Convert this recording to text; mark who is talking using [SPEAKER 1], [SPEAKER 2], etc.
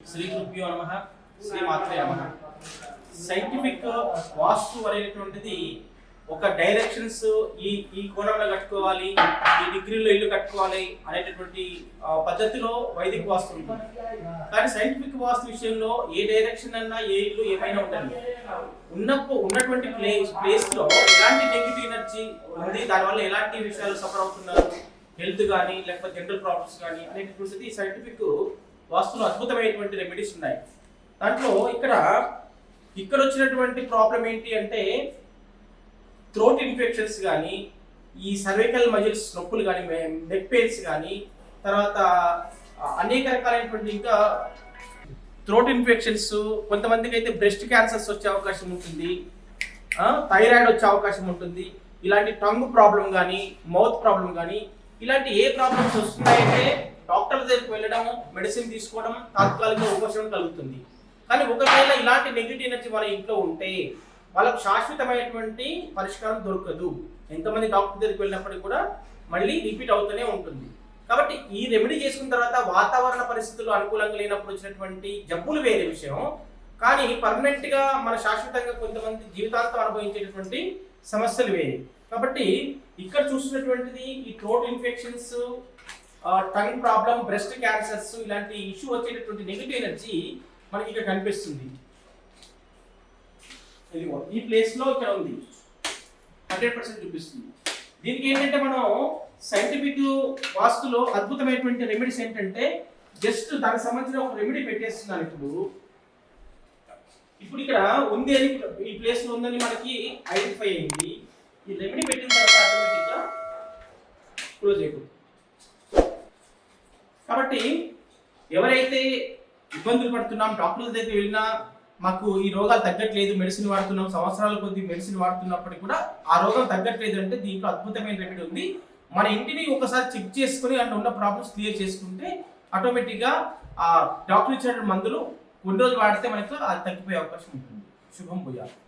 [SPEAKER 1] శ్రీ కృప్యో నమ శ్రీ మాత్రే నమ. సైంటిఫిక్ వాస్తు అనేటువంటిది ఒక డైరెక్షన్స్ ఈ ఈ కోణంలో కట్టుకోవాలి ఈ డిగ్రీలో ఇల్లు కట్టుకోవాలి అనేటటువంటి పద్ధతిలో వైదిక వాస్తు ఉంటుంది కానీ సైంటిఫిక్ వాస్తు విషయంలో ఏ డైరెక్షన్ అన్నా ఏ ఇల్లు ఏమైనా ఉంటుంది ఉన్నప్పుడు ఉన్నటువంటి ప్లేస్ ప్లేస్లో ఎలాంటి నెగిటివ్ ఎనర్జీ ఉంది దానివల్ల ఎలాంటి విషయాలు సఫర్ అవుతున్నారు? హెల్త్ కానీ లేకపోతే జనరల్ ప్రాబ్లమ్స్ కానీ అనేటటువంటిది సైంటిఫిక్ వాస్తులో అద్భుతమైనటువంటి రెమెడీస్ ఉన్నాయి. దాంట్లో ఇక్కడ ఇక్కడ వచ్చినటువంటి ప్రాబ్లం ఏంటి అంటే థ్రోట్ ఇన్ఫెక్షన్స్ కానీ ఈ సర్వైకల్ మజిల్స్ నొప్పులు కానీ నెక్ పెయిన్స్ కానీ తర్వాత అనేక రకాలైనటువంటి ఇంకా థ్రోట్ ఇన్ఫెక్షన్స్ కొంతమందికి అయితే బ్రెస్ట్ క్యాన్సర్స్ వచ్చే అవకాశం ఉంటుంది. థైరాయిడ్ వచ్చే అవకాశం ఉంటుంది. ఇలాంటి టంగ్ ప్రాబ్లం కానీ మౌత్ ప్రాబ్లం కానీ ఇలాంటి ఏ ప్రాబ్లమ్స్ వస్తున్నాయంటే దగ్గరికి వెళ్ళడం మెడిసిన్ తీసుకోవడం తాత్కాలిక ఉపశమనం కలుగుతుంది. కానీ ఒకవేళ ఇలాంటి నెగిటివ్ ఎనర్జీ వాళ్ళ ఇంట్లో ఉంటే వాళ్ళకు శాశ్వతమైనటువంటి పరిష్కారం దొరకదు. ఎంతమంది డాక్టర్ దగ్గరికి వెళ్ళినప్పటికీ కూడా మళ్ళీ రిపీట్ అవుతూనే ఉంటుంది. కాబట్టి ఈ రెమెడీ చేసుకున్న తర్వాత వాతావరణ పరిస్థితులు అనుకూలంగా లేనప్పుడు వచ్చినటువంటి జబ్బులు వేరే విషయం. కానీ పర్మనెంట్గా మన శాశ్వతంగా కొంతమంది జీవితాంతం అనుభవించేటటువంటి సమస్యలు వేరే. కాబట్టి ఇక్కడ చూస్తున్నటువంటిది ఈ throat infections tongue problem breast cancers ఇలాంటి ఇష్యూ వచ్చేటటువంటి నెగిటివ్ ఎనర్జీ మనకి ఇక్కడ కనిపిస్తుంది. ఇదిగో ఈ ప్లేస్లో ఇక్కడ ఉంది. హండ్రెడ్ పర్సెంట్ చూపిస్తుంది. దీనికి ఏంటంటే మనం సైంటిఫిక్ వాస్తులో అద్భుతమైనటువంటి రెమెడీస్ ఏంటంటే జస్ట్ దానికి సంబంధించిన ఒక రెమెడీ పెట్టేస్తున్నాను ఇప్పుడు. ఇప్పుడు ఇక్కడ ఉంది అని ఈ ప్లేస్లో ఉందని మనకి ఐడెంటిఫై అయింది. ఈ రెమెడీ పెట్టిన తర్వాత ఆటోమేటిక్గా క్లోజ్ అయిపోతుంది. కాబట్టి ఎవరైతే ఇబ్బందులు పడుతున్నాం డాక్టర్ల దగ్గర వెళ్ళినా మాకు ఈ రోగాలు తగ్గట్లేదు మెడిసిన్ వాడుతున్నాం సంవత్సరాల కొద్ది మెడిసిన్ వాడుతున్నప్పటికీ కూడా ఆ రోగం తగ్గట్లేదు అంటే దీంట్లో అద్భుతమైన రెమెడీ ఉంది. మన ఇంటిని ఒకసారి చెక్ చేసుకుని అండ్ ఉన్న ప్రాబ్లమ్స్ క్లియర్ చేసుకుంటే ఆటోమేటిక్గా ఆ డాక్టర్ ఇచ్చిన మందులు కొన్ని రోజులు వాడితే మనకు అది తగ్గిపోయే అవకాశం ఉంటుంది. శుభం భూయాలు